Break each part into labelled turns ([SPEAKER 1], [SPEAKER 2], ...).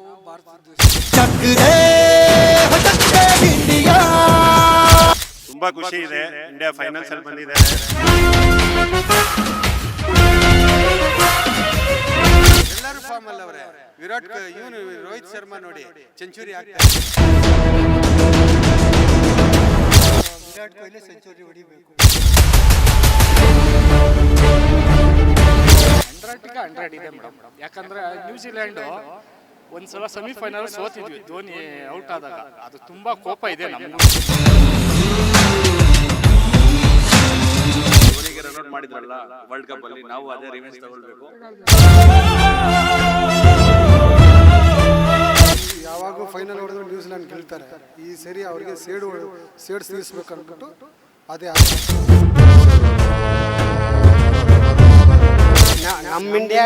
[SPEAKER 1] ನಾವು
[SPEAKER 2] ತುಂಬಾ ಖುಷಿ ಇದೆ ಇಂಡಿಯಾ ಫೈನಲ್ಸ್ ಅಲ್ಲಿ ಬಂದಿದೆ.
[SPEAKER 1] ಎಲ್ಲರೂ ಫಾರ್ಮ್ ಅಲ್ಲ ಅವರೇ. ವಿರಾಟ್ ಇವನು ರೋಹಿತ್ ಶರ್ಮಾ ನೋಡಿ ಸೆಂಚುರಿ ಆಗ್ತಾರೆ
[SPEAKER 3] ವಿರಾಟ್ ಕೊಹ್ಲಿ ಸೆಂಚುರಿ ಹೊಡಿಬೇಕು.
[SPEAKER 4] ಹಂಡ್ರೆಡ್ಗೆ ಹಂಡ್ರೆಡ್ ಇದೆ ಮೇಡಮ್. ಯಾಕಂದ್ರೆ ನ್ಯೂಜಿಲೆಂಡು ಒಂದ್ಸಲ ಸೆಮಿಫೈನಲ್ ಸೋತಿದ್ವಿ ಧೋನಿ ಔಟ್ ಆದಾಗ. ಅದು ತುಂಬಾ ಕೋಪ ಇದೆ ನಮ್ಗೆ.
[SPEAKER 5] ಧೋನಿಗೆ ರನ್ಔಟ್ ಮಾಡಿದ್ರಲ್ಲ ವರ್ಲ್ಡ್ ಕಪ್ ಅಲ್ಲಿ ನಾವು ಅದೇ ರಿವೆಂಜ್ ತಗೊಳ್ಬೇಕು.
[SPEAKER 6] ಯಾವಾಗೂ ಫೈನಲ್ ಹೊಡೆದ್ರು ನ್ಯೂಜಿಲೆಂಡ್ ಗೆಲ್ತಾರೆ ಈ ಸರಿ ಅವರಿಗೆ ಸೇಡು ಸೇಡ್ ಸೇರಿಸ್ಬೇಕು ಅಂದ್ಬಿಟ್ಟು ಅದೇ ಆಸೆ.
[SPEAKER 7] ನಮ್ಮ ಇಂಡಿಯಾ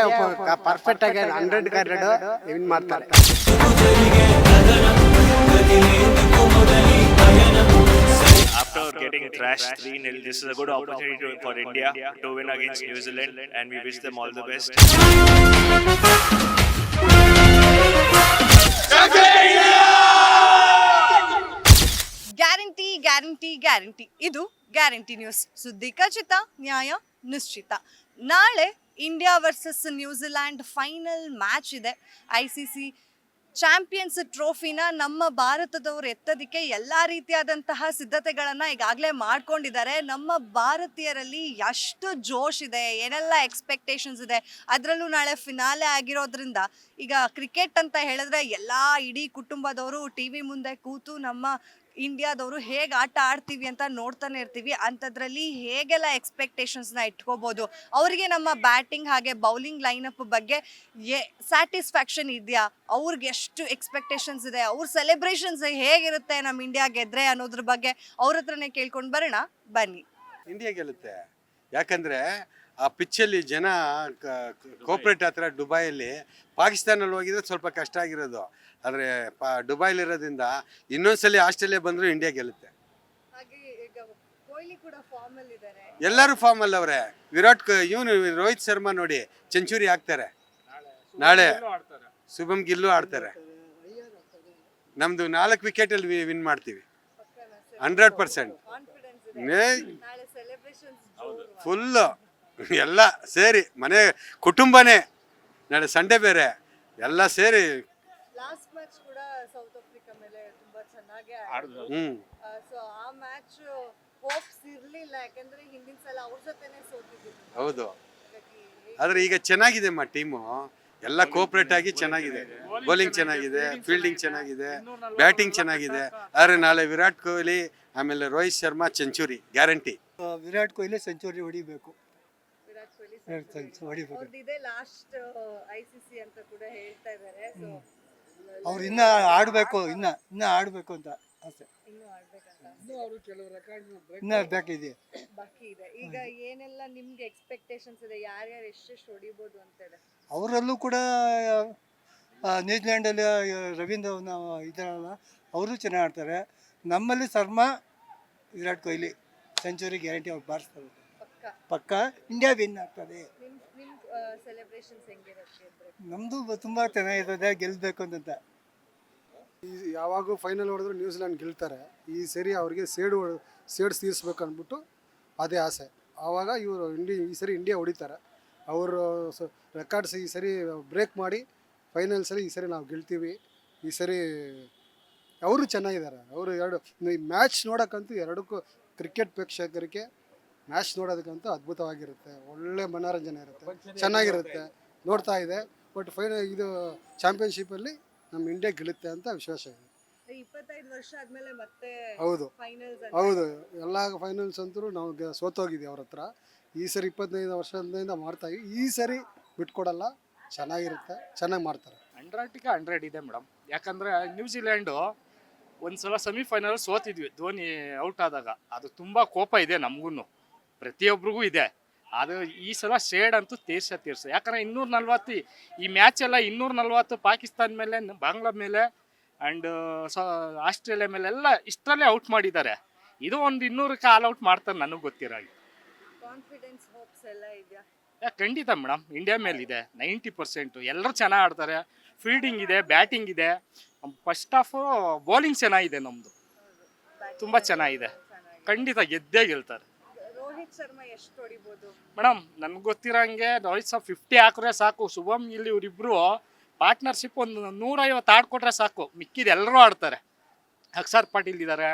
[SPEAKER 7] ಪರ್ಫೆಕ್ಟ್ ಆಗಿ ಹಂಡ್ರೆಡ್ ಹಂಡ್ರೆಡ್ ವಿನ್ ಮಾಡ್ತಾರೆ
[SPEAKER 2] After getting thrashed 3 0, this is a good opportunity to- for India to win against New Zealand, and we wish them all the best.
[SPEAKER 8] Guarantee guarantee guarantee ಇದು guarantee news ಸುದ್ದಿ ಖಚಿತ ನ್ಯಾಯ ನಿಶ್ಚಿತ ನಾಳೆ India versus New Zealand final match ಇದೆ. I C C champions ಟ್ರೋಫಿನ ನಮ್ಮ ಭಾರತದವರು ಎತ್ತೋದಕ್ಕೆ ಎಲ್ಲ ರೀತಿಯಾದಂತಹ ಸಿದ್ಧತೆಗಳನ್ನು ಈಗಾಗಲೇ ಮಾಡ್ಕೊಂಡಿದ್ದಾರೆ. ನಮ್ಮ ಭಾರತೀಯರಲ್ಲಿ ಎಷ್ಟು ಜೋಶ್ ಇದೆ, ಏನೆಲ್ಲ ಎಕ್ಸ್ಪೆಕ್ಟೇಷನ್ಸ್ ಇದೆ, ಅದರಲ್ಲೂ ನಾಳೆ ಫಿನಾಲೆ ಆಗಿರೋದ್ರಿಂದ ಈಗ ಕ್ರಿಕೆಟ್ ಅಂತ ಹೇಳಿದ್ರೆ ಎಲ್ಲ ಇಡೀ ಕುಟುಂಬದವರು ಟಿ ವಿ ಮುಂದೆ ಕೂತು ನಮ್ಮ ಇಂಡಿಯಾದವರು ಹೇಗೆ ಆಟ ಆಡ್ತೀವಿ ಅಂತ ನೋಡ್ತಾನೆ ಇರ್ತೀವಿ. ಅಂಥದ್ರಲ್ಲಿ ಹೇಗೆಲ್ಲ ಎಕ್ಸ್ಪೆಕ್ಟೇಷನ್ಸ್ನ ಇಟ್ಕೋಬೋದು? ಅವರಿಗೆ ನಮ್ಮ ಬ್ಯಾಟಿಂಗ್ ಹಾಗೆ ಬೌಲಿಂಗ್ ಲೈನಪ್ ಬಗ್ಗೆ ಎ ಸ್ಯಾಟಿಸ್ಫ್ಯಾಕ್ಷನ್ ಇದೆಯಾ? ಅವ್ರಿಗೆ ಎಷ್ಟು ಎಕ್ಸ್ಪೆಕ್ಟೇಷನ್ಸ್ ಇದೆ? ಅವ್ರ ಸೆಲೆಬ್ರೇಷನ್ಸ್ ಹೇಗಿರುತ್ತೆ ನಮ್ಮ ಇಂಡಿಯಾ ಗೆದ್ರೆ ಅನ್ನೋದ್ರ ಬಗ್ಗೆ ಅವ್ರ ಹತ್ರನೇ ಕೇಳ್ಕೊಂಡು ಬರೋಣ. ಬನ್ನಿ.
[SPEAKER 1] ಇಂಡಿಯಾ ಗೆಲ್ಲುತ್ತೆ. ಯಾಕಂದರೆ ಆ ಪಿಚ್ಚಲ್ಲಿ ಜನ ಕೋಪ್ರೇಟ್ ಹತ್ರ ದುಬೈಯಲ್ಲಿ ಪಾಕಿಸ್ತಾನಲ್ಲಿ ಹೋಗಿದ್ರೆ ಸ್ವಲ್ಪ ಕಷ್ಟ ಆಗಿರೋದು. ಆದರೆ ಪಾ ದುಬೈಲಿರೋದ್ರಿಂದ ಇನ್ನೊಂದ್ಸಲಿ ಆಸ್ಟ್ರೇಲಿಯಾ ಬಂದರೂ ಇಂಡಿಯಾ ಗೆಲ್ಲುತ್ತೆ.
[SPEAKER 8] ಹಾಗೆ ಈಗ ಕೊಹ್ಲಿ ಕೂಡ ಫಾರ್ಮಲ್ ಇದ್ದಾರೆ
[SPEAKER 1] ಎಲ್ಲರೂ ಫಾರ್ಮಲ್ಲಿ ಅಲ್ಲ ಅವರೇ. ವಿರಾಟ್ ಇವನು ರೋಹಿತ್ ಶರ್ಮಾ ನೋಡಿ ಸೆಂಚುರಿ ಹಾಕ್ತಾರೆ ನಾಳೆ ಶುಭಮ್ ಗಿಲ್ಲು ಆಡ್ತಾರೆ. ನಮ್ಮದು ನಾಲ್ಕು ವಿಕೆಟಲ್ಲಿ ವಿನ್ ಮಾಡ್ತೀವಿ.
[SPEAKER 8] Hundred percent.
[SPEAKER 1] ಫುಲ್ಲು. ಎಲ್ಲ ಸೇರಿ ಮನೆ ಕುಟುಂಬನೇ. ನಾಳೆ ಸಂಡೇ ಬೇರೆ. ಎಲ್ಲ ಸೇರಿ
[SPEAKER 8] ಲಾಸ್ಟ್ ಮ್ಯಾಚ್ ಕೂಡ ಸೌತ್ ಆಫ್ರಿಕಾ ಮೇಲೆ ತುಂಬಾ ಚೆನ್ನಾಗಿ
[SPEAKER 1] ಹ್ಞೂ
[SPEAKER 8] ಸೊ ಆ ಮ್ಯಾಚ್ ಹೋಪ್ಸ್ ಇರ್ಲಿಲ್ಲ ಯಾಕಂದ್ರೆ ಹಿಂದಿನ ಸಲ ಅವ್ರ ಜೊತೆನೆ ಸೋತಿದ್ರು.
[SPEAKER 1] ಹೌದು. ಆದ್ರೆ ಈಗ ಚೆನ್ನಾಗಿದೆ ಮಾ ಟೀಮು. ಎಲ್ಲ ಕೋಪರೇಟ್ ಆಗಿ ಚೆನ್ನಾಗಿದೆ. ಬೌಲಿಂಗ್ ಚೆನ್ನಾಗಿದೆ. ಫೀಲ್ಡಿಂಗ್ ಚೆನ್ನಾಗಿದೆ. ಬ್ಯಾಟಿಂಗ್ ಚೆನ್ನಾಗಿದೆ. ಆದ್ರೆ ನಾಳೆ ವಿರಾಟ್ ಕೊಹ್ಲಿ ಆಮೇಲೆ Rohit Sharma century
[SPEAKER 3] guarantee Virat Kohli century ಹೊಡಿಬೇಕು.
[SPEAKER 8] ವಿರಾಟ್ ಕೊಹ್ಲಿ
[SPEAKER 3] ಹೊಡಿಬೇಕು.
[SPEAKER 8] ಇದೆ ಲಾಸ್ಟ್ ಐ ಸಿ ಸಿ ಅಂತ ಕೂಡ ಹೇಳ್ತಾ ಇದ್ದಾರೆ ಸೊ
[SPEAKER 3] ಅವ್ರು ಇನ್ನ ಆಡ್ಬೇಕು ಇನ್ನ ಇನ್ನ ಆಡ್ಬೇಕು ಅಂತ ಆಸೆ.
[SPEAKER 8] ಇನ್ನೂ ಆಡ್ಬೇಕಂತ
[SPEAKER 3] ಇನ್ನ ಬೇಕಿದೆ
[SPEAKER 8] ಬಾಕಿ ಇದೆ. ಈಗ ಏನೆಲ್ಲ ನಿಮ್ಗೆ ಎಕ್ಸ್ಪೆಕ್ಟೇಷನ್ಸ್ ಇದೆ? ಯಾರ್ಯಾರು ಎಷ್ಟೆಷ್ಟು ಹೊಡಿಬೋದು ಅಂತ ಇದೆ
[SPEAKER 3] ಅವರಲ್ಲೂ ಕೂಡ ಆ, ನ್ಯೂಜಿಲ್ಯಾಂಡಲ್ಲಿ ರವೀಂದ್ರ ಇದ್ದಾರಲ್ಲ ಅವರು ಚೆನ್ನಾಗಿ ಆಡ್ತಾರೆ. ನಮ್ಮಲ್ಲಿ ಶರ್ಮಾ ವಿರಾಟ್ ಕೊಹ್ಲಿ ಸೆಂಚುರಿ ಗ್ಯಾರಂಟಿ ಅವ್ರು ಬಾರಿಸ್ತಾರೆ.
[SPEAKER 8] ಪಕ್ಕ?
[SPEAKER 3] ಪಕ್ಕ? ಇಂಡಿಯಾ ವಿನ್ ಆಗ್ತದೆ.
[SPEAKER 8] ನಿಮ್ ಸೆಲೆಬ್ರೇಷನ್ಸ್ ಹೆಂಗಿರುತ್ತೆ ಅಂದ್ರೆ?
[SPEAKER 3] ನಮ್ಮದು ತುಂಬ ಚೆನ್ನಾಗಿರ್ತದೆ ಗೆಲ್ಲಬೇಕು ಅಂತ
[SPEAKER 6] ಈ ಯಾವಾಗೂ ಫೈನಲ್ ಹೊಡೆದ್ರು ನ್ಯೂಜಿಲೆಂಡ್ ಗೆಲ್ತಾರೆ. ಈ ಸರಿ ಅವರಿಗೆ ಸೇಡು ಸೇಡ್ಸ್ ತೀರಿಸ್ಬೇಕು ಅಂದ್ಬಿಟ್ಟು ಅದೇ ಆಸೆ. ಆವಾಗ ಇವರು ಇಂಡಿ ಈ ಸರಿ ಇಂಡಿಯಾ ಹೊಡಿತಾರೆ. ಅವರು ರೆಕಾರ್ಡ್ಸ್ ಈ ಸರಿ ಬ್ರೇಕ್ ಮಾಡಿ ಫೈನಲ್ಸಲ್ಲಿ ಈ ಸರಿ ನಾವು ಗೆಲ್ತೀವಿ. ಈ ಸರಿ ಅವರು ಚೆನ್ನಾಗಿದ್ದಾರೆ. ಅವರು ಎರಡು ಈ ಮ್ಯಾಚ್ ನೋಡೋಕ್ಕಂತೂ ಎರಡಕ್ಕೂ ಕ್ರಿಕೆಟ್ ಪ್ರೇಕ್ಷಕರಿಗೆ ಮ್ಯಾಚ್ ನೋಡೋದಕ್ಕಂತೂ ಅದ್ಭುತವಾಗಿರುತ್ತೆ. ಒಳ್ಳೆ ಮನೋರಂಜನೆ ಇರುತ್ತೆ. ಚೆನ್ನಾಗಿರುತ್ತೆ. ನೋಡ್ತಾ ಇದೆ. ಬಟ್ ಫೈನಲ್ ಇದು ಚಾಂಪಿಯನ್ಶಿಪ್ಪಲ್ಲಿ ನಮ್ಮ ಇಂಡಿಯಾ ಗೆಲ್ಲುತ್ತೆ ಅಂತ ವಿಶ್ವಾಸ ಇದೆ.
[SPEAKER 8] ಇಪ್ಪತ್ತೈದು ವರ್ಷ ಆದ್ಮೇಲೆ ಮತ್ತೆ
[SPEAKER 6] ಹೌದು.
[SPEAKER 8] ಫೈನಲ್ಸ್
[SPEAKER 6] ಹೌದು. ಎಲ್ಲ ಫೈನಲ್ಸ್ ಅಂತೂ ನಾವು ಸೋತೋಗಿದ್ದೀವಿ ಅವ್ರ ಹತ್ರ. ಈ ಸರಿ ಇಪ್ಪತ್ತೈದು ವರ್ಷದಿಂದ ಮಾಡ್ತಾ ಇದ್ದೀವಿ ಈ ಸರಿ ಬಿಟ್ಕೊಡಲ್ಲ. ಚೆನ್ನಾಗಿರುತ್ತೆ. ಚೆನ್ನಾಗಿ ಮಾಡ್ತಾರೆ.
[SPEAKER 4] ಅಂಡ್ರಾಟಿಕ ಹಂಡ್ರೆಡ್ ಇದೆ ಮೇಡಮ್. ಯಾಕಂದ್ರೆ ನ್ಯೂಜಿಲೆಂಡ್ ಒಂದ್ಸಲ ಸೆಮಿಫೈನಲ್ ಸೋತಿದ್ವಿ. ಧೋನಿ ಔಟ್ ಆದಾಗ. ಅದು ತುಂಬಾ ಕೋಪ ಇದೆ ನಮಗೂ ಪ್ರತಿಯೊಬ್ಬರಿಗೂ ಇದೆ. ಅದು ಈ ಸಲ ಶೇಡ್ ಅಂತೂ ತೀರ್ಸ ತೀರ್ಸ. ಯಾಕಂದ್ರೆ ಇನ್ನೂರ ನಲ್ವತ್ತು ಈ ಮ್ಯಾಚ್ ಎಲ್ಲ ಇನ್ನೂರ ನಲ್ವತ್ತು ಪಾಕಿಸ್ತಾನ ಮೇಲೆ ಬಾಂಗ್ಲಾ ಮೇಲೆ ಆ್ಯಂಡ್ ಆಸ್ಟ್ರೇಲಿಯಾ ಮೇಲೆ ಎಲ್ಲ ಇಷ್ಟರಲ್ಲೇ ಔಟ್ ಮಾಡಿದ್ದಾರೆ. ಇದು ಒಂದು ಇನ್ನೂರಕ್ಕೆ ಆಲ್ ಔಟ್ ಮಾಡ್ತಾರೆ ನನಗೆ ಗೊತ್ತಿರೋ ಖಂಡಿತ ಮೇಡಮ್ ಇಂಡಿಯಾ ಮೇಲೆ ಇದೆ ನೈಂಟಿ ಪರ್ಸೆಂಟು. ಎಲ್ಲರೂ ಚೆನ್ನಾಗಿ ಆಡ್ತಾರೆ. ಫೀಲ್ಡಿಂಗ್ ಇದೆ ಬ್ಯಾಟಿಂಗ್ ಇದೆ. ಫಸ್ಟ್ ಆಫು ಬೌಲಿಂಗ್ ಚೆನ್ನಾಗಿದೆ ನಮ್ಮದು ತುಂಬ ಚೆನ್ನಾಗಿದೆ. ಖಂಡಿತ ಗೆದ್ದೇ ಗೆಲ್ತಾರೆ.
[SPEAKER 8] ರೋಹಿತ್ ಶರ್ಮಾ ಎಷ್ಟು ಹೊಡಿಬೋದು?
[SPEAKER 4] ಮೇಡಮ್ ನನ್ಗೆ ಗೊತ್ತಿರಂಗೆ ರೋಹಿತ್ ಸಾಬ್ ಫಿಫ್ಟಿ ಹಾಕಿದ್ರೆ ಸಾಕು. ಶುಭಮ್ ಇಲ್ಲಿ ಇವರಿಬ್ರು ಪಾರ್ಟ್ನರ್ಶಿಪ್ ಒಂದು ನೂರೈವತ್ತು ಆಡ್ಕೊಟ್ರೆ ಸಾಕು. ಮಿಕ್ಕಿದ ಎಲ್ಲರೂ ಆಡ್ತಾರೆ. ಅಕ್ಷರ್ ಪಾಟೀಲ್ ಇದ್ದಾರೆ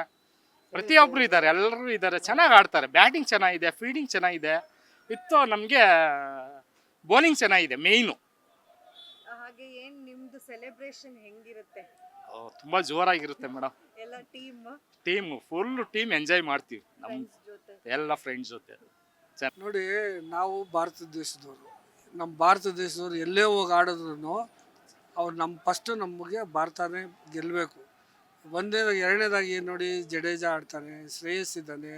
[SPEAKER 4] ಪ್ರತಿಯೊಬ್ಬರು ಇದ್ದಾರೆ ಎಲ್ಲರೂ ಇದ್ದಾರೆ ಚೆನ್ನಾಗಿ ಆಡ್ತಾರೆ. ಬ್ಯಾಟಿಂಗ್ ಚೆನ್ನಾಗಿದೆ. ಫೀಲ್ಡಿಂಗ್ ಚೆನ್ನಾಗಿದೆ. ಇತ್ತು ನಮಗೆ ಬೌಲಿಂಗ್ ಚೆನ್ನಾಗಿದೆ ಮೇಯ್ನು
[SPEAKER 8] ಹಾಗೆ ಏನ್ ನಿಮ್ದು ಸೆಲೆಬ್ರೇಷನ್ ಹೆಂಗಿರುತ್ತೆ?
[SPEAKER 4] ತುಂಬಾ ಜೋರಾಗಿರುತ್ತೆ ಮೇಡಮ್
[SPEAKER 8] ಎಲ್ಲ team
[SPEAKER 4] team full team enjoy ಮಾಡ್ತೀವಿ. ನಮ್ಮ
[SPEAKER 8] ಜೊತೆ.
[SPEAKER 4] ಎಲ್ಲ ಫ್ರೆಂಡ್ಸ್ ಜೊತೆ.
[SPEAKER 6] ನೋಡಿ ನಾವು ಭಾರತ ದೇಶದವರು. ನಮ್ಮ ಭಾರತ ದೇಶದವರು ಎಲ್ಲೇ ಹೋಗಿ ಆಡಿದ್ರು ಅವ್ರು ನಮ್ಮ ಫಸ್ಟ್ ನಮಗೆ ಭಾರತನೇ ಗೆಲ್ಲಬೇಕು ಒಂದೇ ಎರಡನೇದಾಗಿ ನೋಡಿ ಜಡೇಜ ಆಡ್ತಾನೆ ಶ್ರೇಯಸ್ ಇದ್ದಾನೆ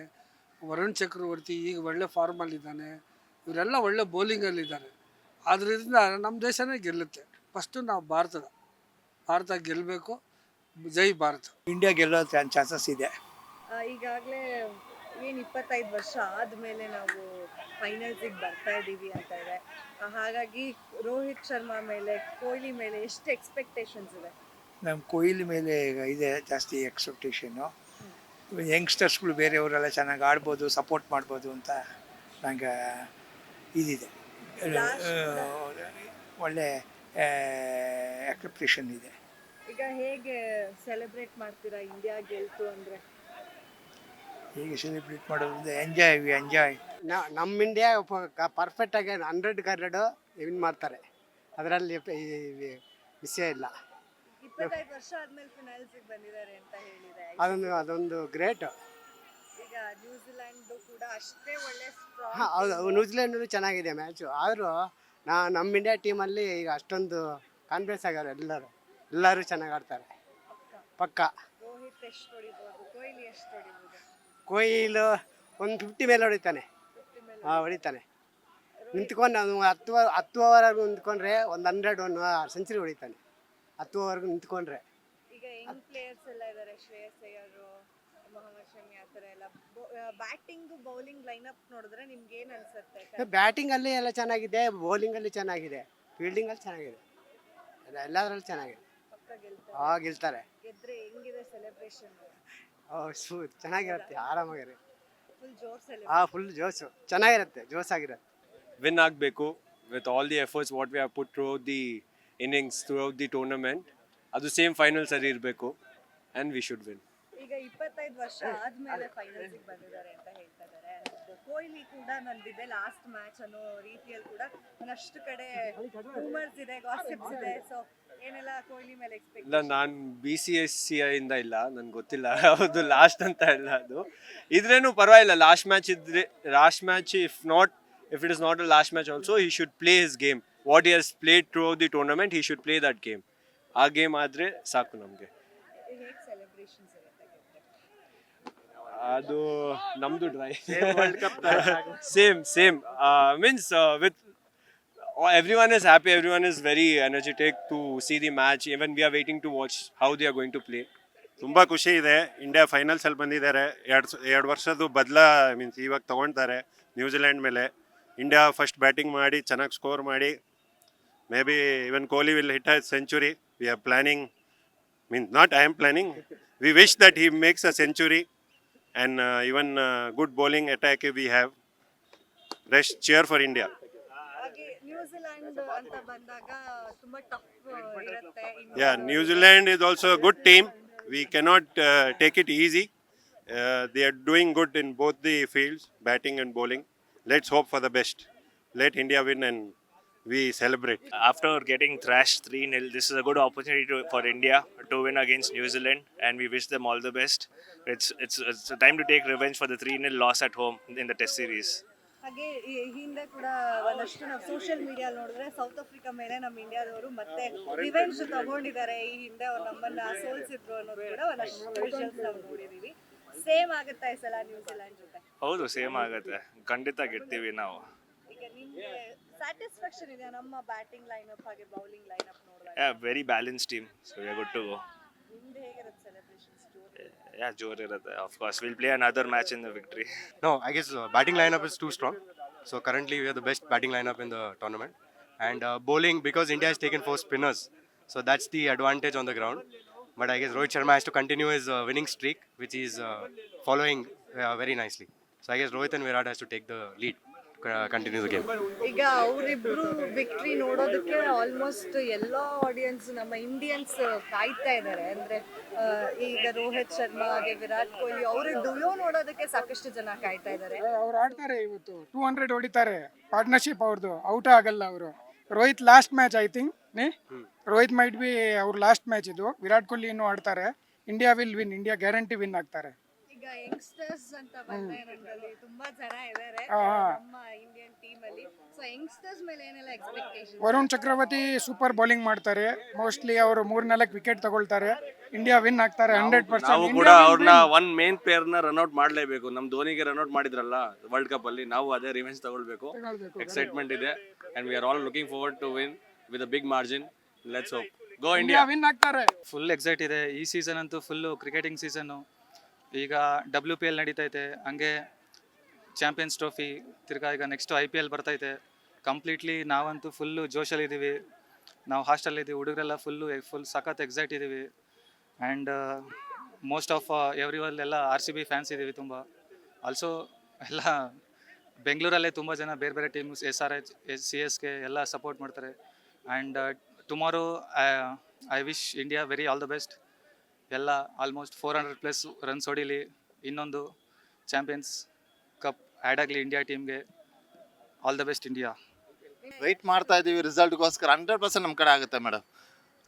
[SPEAKER 6] ವರುಣ್ ಚಕ್ರವರ್ತಿ ಈಗ ಒಳ್ಳೆ ಫಾರ್ಮಲ್ಲಿದ್ದಾನೆ ಇವರೆಲ್ಲ ಒಳ್ಳೆ ಬೌಲಿಂಗಲ್ಲಿದ್ದಾರೆ ಆದ್ದರಿಂದ ನಮ್ಮ ದೇಶನೇ ಗೆಲ್ಲುತ್ತೆ. ಫಸ್ಟು ನಾವು ಭಾರತದ ಭಾರತ ಗೆಲ್ಲಬೇಕು ಜೈ ಭಾರತ.
[SPEAKER 7] ಇಂಡಿಯಾ ಗೆಲ್ಲೋ ಚಾನ್ಸಸ್ ಇದೆ.
[SPEAKER 8] ಈಗಾಗಲೇ ಏನು ಇಪ್ಪತ್ತೈದು ವರ್ಷ ಆದಮೇಲೆ ನಾವು ಫೈನಲ್ಸಿಗೆ ಬರ್ತಾ ಇದ್ದೀವಿ ಅಂತ ಇದೆ. ಹಾಗಾಗಿ ರೋಹಿತ್ ಶರ್ಮಾ ಮೇಲೆ ಕೊಹ್ಲಿ ಮೇಲೆ ಎಷ್ಟು ಎಕ್ಸ್ಪೆಕ್ಟೇಷನ್ಸ್ ಇದೆ?
[SPEAKER 7] ನಮ್ಮ ಕೊಹ್ಲಿ ಮೇಲೆ ಈಗ ಇದೆ ಜಾಸ್ತಿ ಎಕ್ಸ್ಪೆಕ್ಟೇಷನ್ನು ಯಂಗ್ಸ್ಟರ್ಸ್ಗಳು ಬೇರೆಯವರೆಲ್ಲ ಚೆನ್ನಾಗಿ ಆಡ್ಬೋದು ಸಪೋರ್ಟ್ ಮಾಡ್ಬೋದು ಅಂತ ನಂಗೆ ಇದಿದೆ. ಆ, ಒಳ್ಳೆ ಎಕ್ಸ್ಪೆಕ್ಟೇಷನ್ ಇದೆ.
[SPEAKER 8] ಈಗ ಹೇಗೆ ಸೆಲೆಬ್ರೇಟ್ ಮಾಡ್ತೀರಾ ಇಂಡಿಯಾ ಗೆಲ್ತು ಅಂದರೆ?
[SPEAKER 7] ಹೇಗೆ ಸೆಲೆಬ್ರೇಟ್ ಮಾಡೋದ್ರಿಂದ ಎಂಜಾಯ್ ವಿ ಎಂಜಾಯ್
[SPEAKER 3] ನಮ್ಮ ಇಂಡಿಯಾ ಪರ್ಫೆಕ್ಟ್ ಆಗಿ ಹಂಡ್ರೆಡ್ ಹಂಡ್ರೆಡ್ ವಿನ್ ಮಾಡ್ತಾರೆ. ಅದರಲ್ಲಿ ವಿಷಯ ಇಲ್ಲ.
[SPEAKER 8] ಇಪ್ಪತ್ತೈದು ವರ್ಷ ಆದ್ಮೇಲೆ ಫಿನಾಲ್ಸಿಗೆ ಬಂದಿದ್ದಾರೆ ಅಂತ ಹೇಳಿದೆ
[SPEAKER 3] ಅದೊಂದು ಅದೊಂದು ಗ್ರೇಟ್
[SPEAKER 8] ಈಗ ನ್ಯೂಜಿಲೆಂಡ್ ಕೂಡ ಅಷ್ಟೇ ಒಳ್ಳೆ
[SPEAKER 3] ಹಾಂ ಹೌದು ನ್ಯೂಜಿಲೆಂಡ್ ಚೆನ್ನಾಗಿದೆ ಮ್ಯಾಚು ಆದರೂ ನಾ ನಮ್ಮ ಇಂಡಿಯಾ ಟೀಮಲ್ಲಿ ಈಗ ಅಷ್ಟೊಂದು ಕಾನ್ಫಿಡೆನ್ಸ್ ಆಗ್ಯಾರ ಎಲ್ಲರೂ. ಎಲ್ಲರೂ ಚೆನ್ನಾಗಿ ಆಡ್ತಾರೆ. ಪಕ್ಕ.
[SPEAKER 8] ಕೊಹ್ಲು
[SPEAKER 3] ಒಂದು ಫಿಫ್ಟಿ ಮೇಲೆ ಹೊಡಿತಾನೆ. ಹಾಂ, ಹೊಡಿತಾನೆ. ನಿಂತ್ಕೊಂಡು ಅವನು ಹತ್ತು ಹತ್ತು ಓವರ್ವರೆಗೂ ನಿಂತ್ಕೊಂಡ್ರೆ ಒಂದು ಹಂಡ್ರೆಡ್ ಒನ್ ಸೆಂಚುರಿ ಹೊಡಿತಾನೆ. ಹತ್ತು ಓವರ್ಗೂ ನಿಂತ್ಕೊಂಡ್ರೆ.
[SPEAKER 8] ಅಲ್ಲಿ ಆ ಥರ ಎಲ್ಲ. ಬ್ಯಾಟಿಂಗ್ ಬೌಲಿಂಗ್ ಲೈನಪ್ ನೋಡಿದ್ರೆ ನಿಮ್ಗೆ ಏನ್ ಅನ್ಸುತ್ತೆ?
[SPEAKER 3] ಬ್ಯಾಟಿಂಗಲ್ಲಿ ಎಲ್ಲ ಚೆನ್ನಾಗಿದೆ ಫೀಲ್ಡಿಂಗ್ ಚೆನ್ನಾಗಿದೆ ಫೀಲ್ಡಿಂಗಲ್ಲಿ ಚೆನ್ನಾಗಿದೆ. ಎಲ್ಲ ಅಲ್ಲಿ ಚೆನ್ನಾಗಿದೆ.
[SPEAKER 8] ಪಕ್ಕ ಗೆಲ್ತಾರೆ.
[SPEAKER 3] ಆ ಗೆಲ್ತಾರೆ.
[SPEAKER 8] ಗೆದ್ರೆ ಹೆಂಗಿದೆ ಸೆಲೆಬ್ರೇಷನ್
[SPEAKER 3] ಓ ಸು ಚೆನ್ನಾಗಿರುತ್ತೆ ಆರಾಮಾಗಿರುತ್ತೆ
[SPEAKER 8] ಫುಲ್ ಜೋರ್
[SPEAKER 3] ಆ
[SPEAKER 8] ಸೆಲೆಬ್ರೇಷನ್
[SPEAKER 3] ಫುಲ್ ಜೋಶು. ಚೆನ್ನಾಗಿರುತ್ತೆ ಜೋಸಾಗಿರುತ್ತೆ
[SPEAKER 9] ವಿನ್ ಆಗಬೇಕು with all the efforts what we have put through the innings throughout the tournament ಅದು ಸೇಮ್ ಫೈನಲ್ ಸರಿ ಇರಬೇಕು ಆ್ಯಂಡ್ ವಿ ಶುಡ್ ವಿನ್
[SPEAKER 8] ಈಗ ಇಪ್ಪತ್ತೈದು ವರ್ಷ ಆದ್ಮೇಲೆ ಫೈನಲ್ಸ್ ಬಂದಿದ್ದಾರೆ ಅಂತ ಹೇಳ್ತಾ ಇದ್ದಾರೆ ಕೊಹ್ಲಿ ಕೂಡ ನಂದಿದೆ ಲಾಸ್ಟ್ ಮ್ಯಾಚ್ ಅನ್ನೋ ರೀತಿಯಲ್ಲಿ ಕೂಡ ಒಂದಷ್ಟು ಕಡೆ ರೂಮರ್ಸ್ ಇದೆ ಗಾಸಿಪ್ಸ್ ಇದೆ. ಸೊ ಏನೆಲ್ಲ ಕೊಹ್ಲಿ ಮೇಲೆ
[SPEAKER 9] ಇಲ್ಲ ನಾನು ಬಿ ಸಿ ಎಸ್ ಸಿ ಇಂದ ಇಲ್ಲ ನನ್ಗೆ ಗೊತ್ತಿಲ್ಲ. ಅದು ಲಾಸ್ಟ್ ಅಂತ ಇಲ್ಲ ಅದು. ಇದ್ರೇನು ಪರವಾಗಿಲ್ಲ ಲಾಸ್ಟ್ ಮ್ಯಾಚ್ ಇದ್ರೆ last match if not if it is not a last match also he should play his game what he play throughout the tournament he should play that game ಆ game ಆದರೆ ಸಾಕು ನಮಗೆ
[SPEAKER 8] ಹೇಗೆ celebrations ಇರುತ್ತೆ
[SPEAKER 9] ಅದು ನಮ್ದು dry same same means with everyone is happy everyone is very energetic to see the match even we are waiting to watch how they are going to play
[SPEAKER 10] ತುಂಬ ಖುಷಿ ಇದೆ. ಇಂಡಿಯಾ ಫೈನಲ್ಸ್ ಅಲ್ಲಿ ಬಂದಿದ್ದಾರೆ. ಎರಡು ಎರಡು ವರ್ಷದ್ದು ಬದಲ ಮೀನ್ಸ್ ಇವಾಗ ತೊಗೊಳ್ತಾರೆ ನ್ಯೂಜಿಲೆಂಡ್ ಮೇಲೆ. ಇಂಡಿಯಾ ಫಸ್ಟ್ ಬ್ಯಾಟಿಂಗ್ ಮಾಡಿ ಚೆನ್ನಾಗಿ ಸ್ಕೋರ್ ಮಾಡಿ. Maybe even Kohli will hit a century we are planning means not I am planning we wish that he makes a century And even good bowling attack we have rest chair for India
[SPEAKER 8] ಹಾಗೆ New Zealand ಅಂತ ಬಂದಾಗ ತುಂಬಾ tough ಇರುತ್ತೆ ಇನ್ನು
[SPEAKER 10] Yeah, New Zealand is also a good team. We cannot uh, take it easy. Uh, they are doing good in both the fields, batting and bowling. Let's hope for the best. Let India win and we celebrate.
[SPEAKER 2] After getting thrashed 3 0, this is a good opportunity to, for India to win against New Zealand, and we wish them all the best. It's, it's, it's a time to take revenge for the 3 0 loss at home in the Test series.
[SPEAKER 8] ಹಾಗೆ ಈ ಹಿಂದೆ ಕೂಡ ಒಂದಷ್ಟು ನಾವು social media ನೋಡಿದ್ರೆ South Africa ಮೇಲೆ ನಮ್ಮ ಇಂಡಿಯಾದವರು ಮತ್ತೆ ರಿವೆಂಜ್ ತಗೊಂಡಿದ್ದಾರೆ ಈ ಹಿಂದೆ ಅವ್ರು ನಮ್ಮನ್ನ ಸೋಲ್ಸಿದ್ರು ಅನ್ನೋದು ಕೂಡ ಒಂದಷ್ಟು ವಿಷಯಸ್ ನಾವು ನೋಡಿದೀವಿ ಸೇಮ್ ಆಗುತ್ತಾ ಈ ಸಲ ನ್ಯೂಜಿಲ್ಯಾಂಡ್ ಜೊತೆ
[SPEAKER 2] ಹೌದು ಸೇಮ್ ಆಗುತ್ತೆ ಖಂಡಿತ ಗೆಡ್ತೀವಿ ನಾವು
[SPEAKER 8] ಈಗ ನಿಮ್ಗೆ ಸ್ಯಾಟಿಸ್ಫ್ಯಾಕ್ಷನ್ ಇದೆ ನಮ್ಮ ಬ್ಯಾಟಿಂಗ್ ಲೈನಪ್ ಹಾಗೆ ಬೌಲಿಂಗ್ ಲೈನಪ್ ನೋಡಿದಾಗ
[SPEAKER 2] very balance team so we good to go
[SPEAKER 8] ನಿಮ್ದು ಹೇಗಿರುತ್ತೆ ಸೆಲೆಬ್ರೇಷನ್ಸ್ ಜೋರು
[SPEAKER 2] ಯಾ ಜೋರ್ ಇರುತ್ತೆ of course will play another match in the victory
[SPEAKER 11] No, I guess uh, batting lineup is too strong. So currently we are the best batting lineup in the tournament. And uh, bowling, because India has taken four spinners, So that's the advantage on the ground. But I guess Rohit Sharma has to continue his uh, winning streak, which is uh, following uh, very nicely. So I guess Rohit and Virat has to take the lead, Uh, game
[SPEAKER 8] ಈಗ ಅವರಿಬ್ರು victory ನೋಡೋದಕ್ಕೆ almost ಎಲ್ಲಾ audience ನಮ್ಮ Indians ಕಾಯ್ತಾ ಇದ್ದಾರೆ ಅಂದ್ರೆ ಆ, ಈಗ ರೋಹಿತ್ ಶರ್ಮಾ ಹಾಗೆ ವಿರಾಟ್ ಕೊಹ್ಲಿ ಅವರ ಡುಯೋ ನೋಡೋದಕ್ಕೆ ಸಾಕಷ್ಟು ಜನ ಕಾಯ್ತಾ ಇದ್ದಾರೆ
[SPEAKER 6] ಅವ್ರು ಆಡ್ತಾರೆ ಇವತ್ತು. ಟೂ ಹಂಡ್ರೆಡ್ ಹೊಡಿತಾರೆ. ಪಾರ್ಟ್ನರ್ಶಿಪ್ ಅವ್ರದ್ದು ಔಟ್ ಆಗಲ್ಲ ಅವರು. Rohit last match I think ನೇ? ರೋಹಿತ್ ಮೈಟ್ ಬಿ ಅವ್ರ ಲಾಸ್ಟ್ ಮ್ಯಾಚ್ ಇದು. ವಿರಾಟ್ ಕೊಹ್ಲಿ ಇನ್ನೂ ಆಡ್ತಾರೆ. India will win India guarantee win ಆಗ್ತಾರೆ.
[SPEAKER 8] ಈಗ ಯಂಗ್ಸ್ಟರ್ಸ್ ಅಂತ ಬಂದ್ರೆ ತುಂಬಾ ಜನ ಇದ್ದಾರೆ
[SPEAKER 6] ಹಾ, ಹಾ.
[SPEAKER 8] ನಮ್ಮ ಇಂಡಿಯನ್ ಟೀಮ್ ಅಲ್ಲಿ. ಸೊ ಯಂಗ್ಸ್ಟರ್ಸ್ ಮೇಲೆ ಏನೆಲ್ಲ expectation
[SPEAKER 6] Varun Chakravarthy super bowling ಮಾಡ್ತಾರೆ. ಮೋಸ್ಟ್ಲಿ ಅವರು ಮೂರ್ ನಾಲ್ಕು ವಿಕೆಟ್ ತಗೊಳ್ತಾರೆ. ಇಂಡಿಯಾ ವಿನ್ ಆಗ್ತಾರೆ ಹಂಡ್ರೆಡ್
[SPEAKER 5] ನಾವು ಕೂಡ ಅವ್ರನ್ನ
[SPEAKER 6] ಪರ್ಸೆಂಟ್
[SPEAKER 5] ಒನ್ ಮೇನ್ ಪ್ಲೇಯರ್ನ ರನ್ಔಟ್ ಮಾಡ್ಲೇಬೇಕು. ನಮ್ ಧೋನಿಗೆ ರನ್ಔಟ್ ಮಾಡಿದ್ರಲ್ಲ ವರ್ಲ್ಡ್ ಕಪ್ ಅಲ್ಲಿ ನಾವು ಅದೇ ರಿವೆಂಜ್ ತಗೊಳ್ಬೇಕು. ಎಕ್ಸೈಟ್ಮೆಂಟ್ ಇದೆ. And we are all looking forward to win with a big margin let's hope go
[SPEAKER 6] India
[SPEAKER 5] India
[SPEAKER 6] win ಆಗ್ತಾರೆ.
[SPEAKER 12] ಫುಲ್ ಎಕ್ಸೈಟ್ ಇದೆ. ಈ ಸೀಸನ್ ಅಂತೂ ಫುಲ್ ಕ್ರಿಕೆಟಿಂಗ್ ಸೀಸನ್ನು ಈಗ ಡಬ್ಲ್ಯೂ ಪಿ ಎಲ್ ನಡೀತೈತೆ, ಹಂಗೆ ಚಾಂಪಿಯನ್ಸ್ ಟ್ರೋಫಿ ತಿರ್ಗಾ ಈಗ ನೆಕ್ಸ್ಟು ಐ ಪಿ ಎಲ್ ಬರ್ತೈತೆ. ಕಂಪ್ಲೀಟ್ಲಿ ನಾವಂತೂ ಫುಲ್ಲು ಜೋಶಲ್ಲಿದ್ದೀವಿ ನಾವು ಹಾಸ್ಟೆಲಿದ್ದೀವಿ ಹುಡುಗರೆಲ್ಲ ಫುಲ್ಲು ಫುಲ್ ಸಖತ್ ಎಕ್ಸೈಟ್ ಇದ್ದೀವಿ ಆ್ಯಂಡ್ ಮೋಸ್ಟ್ ಆಫ್ ಎವ್ರಿ ಒಲ್ ಎಲ್ಲ ಆರ್ ಸಿ ಬಿ ಫ್ಯಾನ್ಸ್ ಇದ್ದೀವಿ ತುಂಬ. ಆಲ್ಸೋ ಎಲ್ಲ ಬೆಂಗಳೂರಲ್ಲೇ ತುಂಬ ಜನ ಬೇರೆ ಬೇರೆ teams S R H C S K K ಎಲ್ಲ ಸಪೋರ್ಟ್ ಮಾಡ್ತಾರೆ. And tomorrow I wish India very all the best ಎಲ್ಲ almost four hundred plus runs ಹೊಡೀಲಿ. ಇನ್ನೊಂದು ಚಾಂಪಿಯನ್ಸ್ ಕಪ್ ಆ್ಯಡ್ ಆಗಲಿ ಇಂಡಿಯಾ ಟೀಮ್ಗೆ all the best India
[SPEAKER 13] wait ಮಾಡ್ತಾ ಇದ್ದೀವಿ ರಿಸಲ್ಟ್ಗೋಸ್ಕರ hundred percent ನಮ್ಮ ಕಡೆ ಆಗುತ್ತೆ ಮೇಡಮ್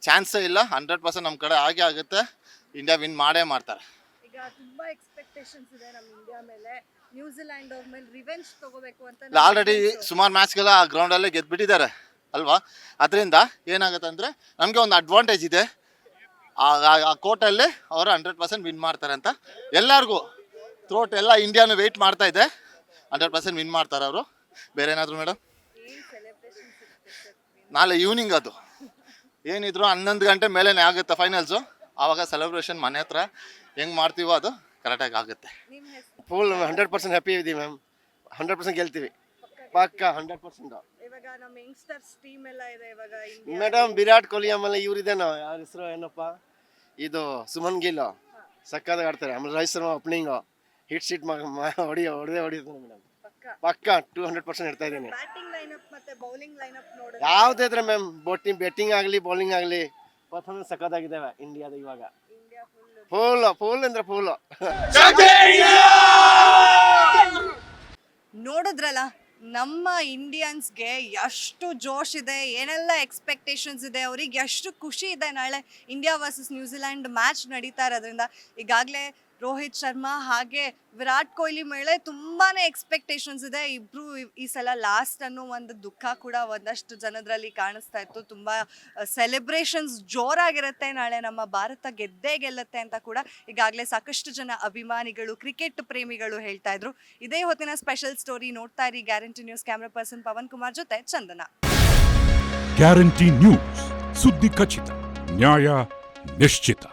[SPEAKER 13] ಚಾನ್ಸೇ ಇಲ್ಲ ಹಂಡ್ರೆಡ್ ಪರ್ಸೆಂಟ್ ನಮ್ಮ ಕಡೆ ಆಗೇ ಆಗುತ್ತೆ. ಇಂಡಿಯಾ ವಿನ್ ಮಾಡೇ ಮಾಡ್ತಾರೆ.
[SPEAKER 8] ಈಗ ತುಂಬಾ ಎಕ್ಸ್ಪೆಕ್ಟೇಷನ್ಸ್ ಇದೆ ನಮ್ಮ ಇಂಡಿಯಾ ಮೇಲೆ. ನ್ಯೂಜಿಲೆಂಡ್ ಅವ್ರ ಮೇಲೆ ರಿವೆಂಜ್ ತಗೋಬೇಕು ಅಂತ
[SPEAKER 13] ಆಲ್ರೆಡಿ ಸುಮಾರು ಮ್ಯಾಚ್ಗೆಲ್ಲ ಆ ಗ್ರೌಂಡಲ್ಲೇ ಗೆದ್ದುಬಿಟ್ಟಿದ್ದಾರೆ ಅಲ್ವಾ? ಅದರಿಂದ ಏನಾಗುತ್ತೆ ಅಂದರೆ ನಮಗೆ ಒಂದು ಅಡ್ವಾಂಟೇಜ್ ಇದೆ. ಆ- ಕೋರ್ಟಲ್ಲಿ ಅವರು ಹಂಡ್ರೆಡ್ ಪರ್ಸೆಂಟ್ ವಿನ್ ಮಾಡ್ತಾರೆ ಅಂತ. ಎಲ್ಲರಿಗೂ ಥ್ರೋಟ್ ಎಲ್ಲ ಇಂಡಿಯಾನು ವೆಯ್ಟ್ ಮಾಡ್ತಾ ಇದೆ. ಹಂಡ್ರೆಡ್ ಪರ್ಸೆಂಟ್ ವಿನ್ ಮಾಡ್ತಾರೆ ಅವರು. ಬೇರೆ ಏನಾದರೂ ಮೇಡಮ್ ನಾಳೆ ಈವ್ನಿಂಗ್ ಅದು. ಏನಿದ್ರು ಹನ್ನೊಂದು ಗಂಟೆ ಮೇಲೇ ಆಗುತ್ತೆ ಫೈನಲ್ಸು ಆವಾಗ ಸೆಲೆಬ್ರೇಷನ್ ಮನೆ ಹತ್ರ ಹೆಂಗೆ ಮಾಡ್ತೀವೋ ಅದು ಕರೆಕ್ಟಾಗಿ ಆಗುತ್ತೆ.
[SPEAKER 7] ಫುಲ್ ಹಂಡ್ರೆಡ್ ಪರ್ಸೆಂಟ್ ಹ್ಯಾಪಿ ಇದ್ದೀವಿ ಮ್ಯಾಮ್ ಹಂಡ್ರೆಡ್ ಪರ್ಸೆಂಟ್ ಗೆಲ್ತೀವಿ. ಪಕ್ಕ ಹಂಡ್ರೆಡ್ ಪರ್ಸೆಂಟ್
[SPEAKER 8] ಇವಾಗ ನಮ್ಮ ಯಂಗ್ಸ್ಟರ್ಸ್ ಟೀಮ್ ಎಲ್ಲ ಇದೆ ಇವಾಗ ಇಂಡಿಯಾ
[SPEAKER 7] ಮೇಡಮ್ ವಿರಾಟ್ ಕೊಹ್ಲಿ ಆಮೇಲೆ ಇವ್ರಿದೇನೋ ಯಾರ ಹೆಸರು ಏನಪ್ಪ? ಇದು ಸುಮನ್ ಗಿಲ್. ಸಕ್ಕದಾಗ ಆಡ್ತಾರೆ. ಆಮೇಲೆ ರೋಹಿತ್ ಶರ್ಮಾ ಓಪನಿಂಗ್ ಹಿಟ್ ಶೀಟ್ ಹೊಡಿ ಹೊಡೆದೇ ಹೊಡಿತಾರೆ ಮೇಡಮ್
[SPEAKER 8] ಪಕ್ಕ.
[SPEAKER 7] ಪಕ್ಕ ಟೂ ಹಂಡ್ರೆಡ್ ಪರ್ಸೆಂಟ್ ಇಡ್ತಾ ಇದ್ದೀನಿ.
[SPEAKER 8] ಬ್ಯಾಟಿಂಗ್ ಲೈನಪ್ ಮತ್ತೆ ಬೌಲಿಂಗ್ ಲೈನಪ್ ನೋಡಿದ್ರೆ
[SPEAKER 7] ಯಾವುದೇ ಇದ್ರೆ ಮ್ಯಾಮ್ ಬೋಟಿಂಗ್ ಬ್ಯಾಟಿಂಗ್ ಆಗಲಿ ಬೌಲಿಂಗ್ ಆಗಲಿ ಪರ್ಫಾರ್ಮೆನ್ಸ್ ಸಕ್ಕದಾಗಿದ್ದಾವೆ ಇಂಡಿಯಾದ ಇವಾಗ.
[SPEAKER 8] ಇಂಡಿಯಾ ಫುಲ್
[SPEAKER 7] ಫುಲ್ ಫುಲ್ ಅಂದ್ರೆ ಫುಲ್
[SPEAKER 8] ನೋಡಿದ್ರಲ್ಲ? ನಮ್ಮ ಇಂಡಿಯನ್ಸ್ಗೆ ಎಷ್ಟು ಜೋಶ್ ಇದೆ, ಏನೆಲ್ಲ ಎಕ್ಸ್ಪೆಕ್ಟೇಷನ್ಸ್ ಇದೆ, ಅವ್ರಿಗೆ ಎಷ್ಟು ಖುಷಿ ಇದೆ ನಾಳೆ ಇಂಡಿಯಾ ವರ್ಸಸ್ ನ್ಯೂಜಿಲ್ಯಾಂಡ್ ಮ್ಯಾಚ್ ನಡೀತಾ ಇರೋದ್ರಿಂದ, ಈಗಾಗಲೇ ರೋಹಿತ್ ಶರ್ಮಾ ಹಾಗೆ ವಿರಾಟ್ ಕೊಹ್ಲಿ ಮೇಲೆ ತುಂಬಾ ಎಕ್ಸ್ಪೆಕ್ಟೇಷನ್ಸ್ ಇದೆ. ಇಬ್ಬರು ಈ ಸಲ ಲಾಸ್ಟ್ ಅನ್ನೋ ಒಂದು ದುಃಖ ಕೂಡ ಒಂದಷ್ಟು ಜನದ್ರಲ್ಲಿ ಕಾಣಿಸ್ತಾ ಇತ್ತು. ತುಂಬ ಸೆಲೆಬ್ರೇಷನ್ಸ್ ಜೋರಾಗಿರುತ್ತೆ. ನಾಳೆ ನಮ್ಮ ಭಾರತ ಗೆದ್ದೇ ಗೆಲ್ಲುತ್ತೆ ಅಂತ ಕೂಡ ಈಗಾಗಲೇ ಸಾಕಷ್ಟು ಜನ ಅಭಿಮಾನಿಗಳು, ಕ್ರಿಕೆಟ್ ಪ್ರೇಮಿಗಳು ಹೇಳ್ತಾ ಇದ್ರು. ಇದೇ ಹೊತ್ತಿನ ಸ್ಪೆಷಲ್ ಸ್ಟೋರಿ ನೋಡ್ತಾ ಇರಿ. Guarantee news camera person Pavan Kumar ಜೊತೆ ಚಂದನ.
[SPEAKER 14] ಗ್ಯಾರಂಟಿ ನ್ಯೂಸ್ ಸುದ್ದಿ ಖಚಿತ, ನ್ಯಾಯ ನಿಶ್ಚಿತ.